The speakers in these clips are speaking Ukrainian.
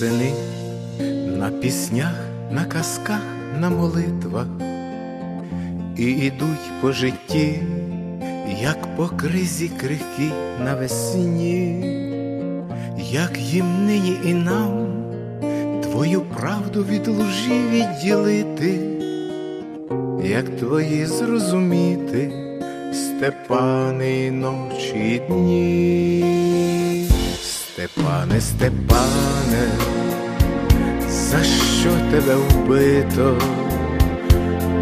виростають на піснях, на казках, на молитвах. І ідуть по житті, як по кризі крихкі навесні, як їм нині і нам твою правду від лжі відділити, як твої зрозуміти, Степани ночі дні, Степане, Степане, за що тебе вбито?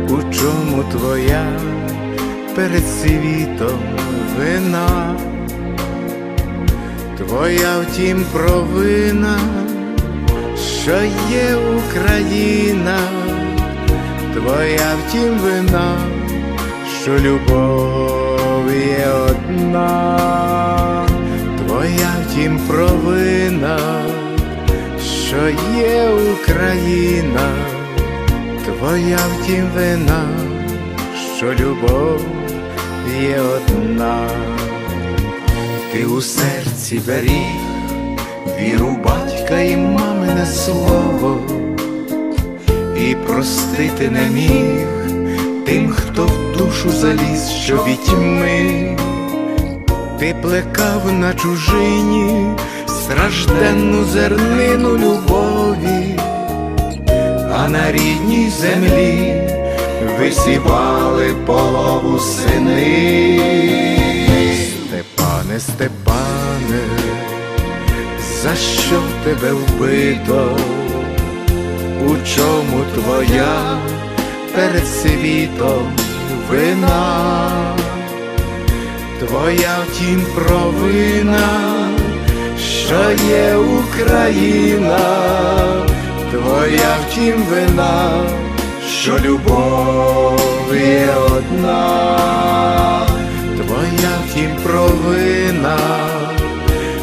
У чому твоя перед світом вина? Твоя втім провина, що є Україна, твоя втім вина, що любов є одна, втім провина, що є Україна, твоя втім вина, що любов є одна, ти у серці беріг віру батька і мамине слово, і простити не міг тим, хто в душу заліз, що від тьми ти плекав на чужині стражденну зернину любові, а на рідній землі висівали полову сини. Степане, Степане, за що тебе вбито? У чому твоя перед світом вина? Твоя втім провина, що є Україна, твоя втім вина, що любов є одна, твоя втім провина,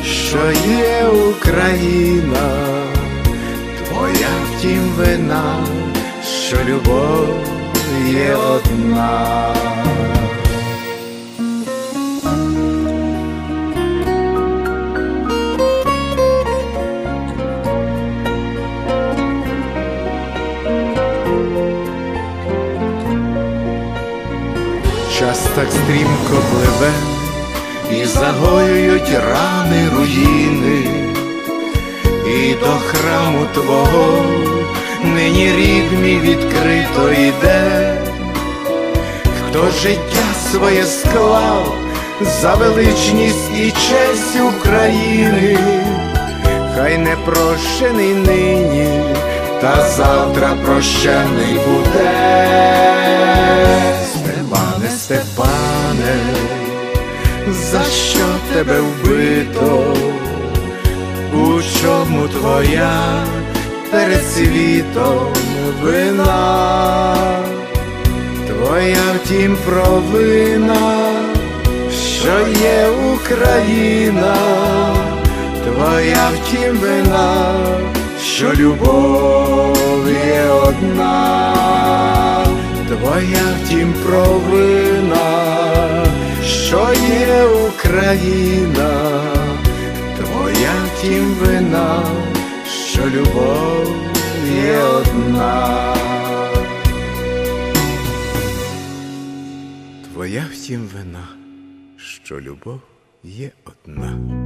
що є Україна, твоя втім вина, що любов є одна. Час так стрімко пливе, і загоюють рани руїни, і до храму твого нині рід мій відкрито йде, хто життя своє склав за величність і честь України, хай не прощений нині, та завтра прощений буде. Степане, за що тебе вбито? У чому твоя перед світом вина? Твоя втім провина, що є Україна, твоя втім вина, що любов є одна, твоя втім провина, що є Україна, твоя втім вина, що любов є одна. Твоя втім вина, що любов є одна.